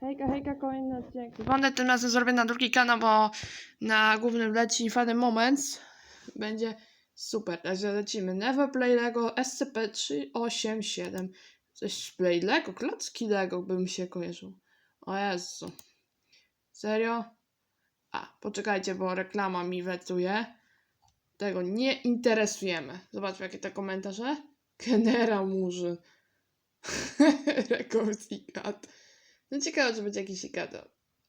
Hejka, hejka, kolejny odcinek. Będę tym razem zrobię na drugi kanał, bo na głównym leci Funny Moments. Będzie super. Także lecimy. Never Play Lego SCP-387. Coś Play Lego? Klocki Lego by mi się kojarzył. O Jezu. Serio? A, poczekajcie, bo reklama mi wetuje. Tego nie interesujemy. Zobaczmy, jakie te komentarze. Generał Murzyn. Rekordzikat. No ciekawe, czy będzie jakiś ikat.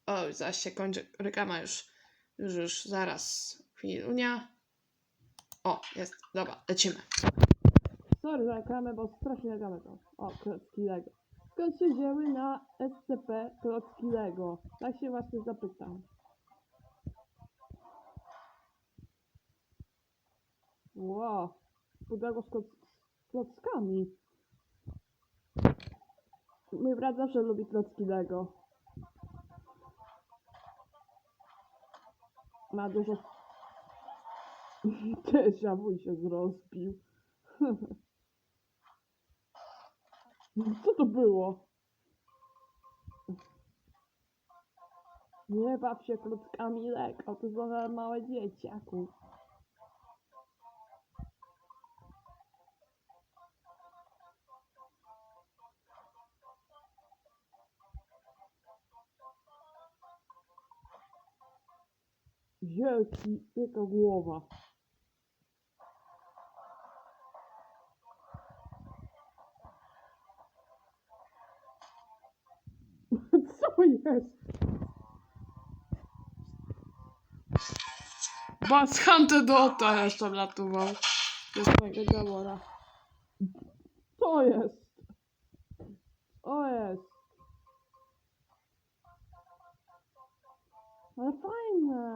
O, zaś się kończy reklama już. Już, już, zaraz. Chwilunia. O, jest. Dobra, lecimy. Sorry za reklamę, bo strasznie reklamę to. O, klocki Lego. Skąd się wzięły na SCP klocki Lego? Tak się właśnie zapytam. Wow. Pudełko z klockami. Mój brat zawsze lubi klocki Lego. Ma dużo... Tysia, mój się zrozbił. Co to było? Nie baw się klockami Lego, to są małe dzieciaku. Wielki, wielka głowa. Co jest? Bas Hunter Dota jeszcze latował. Do swojego Gamora. Co jest? O jest. Ale fajne.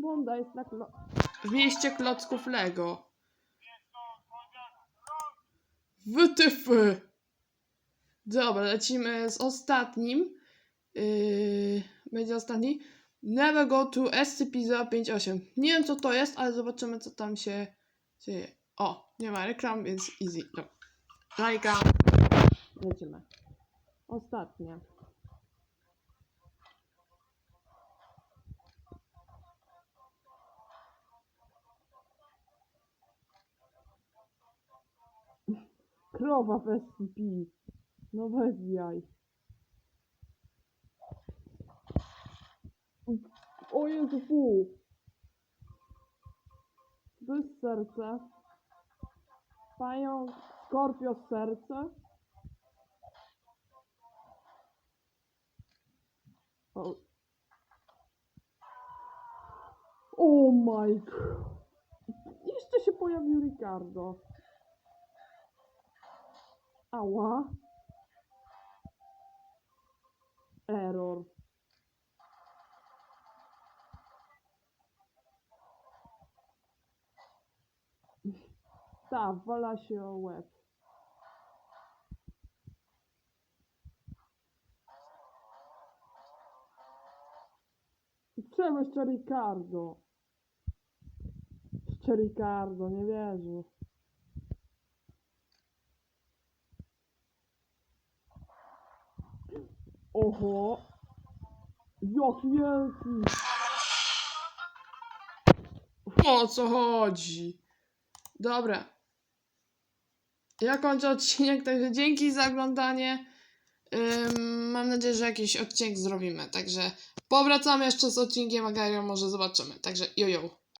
Bonda jest na klo... W mieście klocków Lego. WTF. Dobra, lecimy z ostatnim. Yy, będzie ostatni. Never go to SCP-058. Nie wiem co to jest, ale zobaczymy co tam się dzieje. O, nie ma reklam, więc easy. Lajka. Lecimy. Ostatnie. Krowa w SCP. No bez jaj. O Jezu, fu. To jest serce. Pająk, skorpio serce. O. Oh my god. Jeszcze się pojawił Ricardo. Ała. Error. Ta, wala się o łeb. Czemu jeszcze Ricardo? Jeszcze Ricardo, nie wierzę. Oho. Jak wielki. O co chodzi? Dobra. Ja kończę odcinek, także dzięki za oglądanie. Mam nadzieję, że jakiś odcinek zrobimy. Także powracamy jeszcze z odcinkiem Agario, może zobaczymy. Także jojo.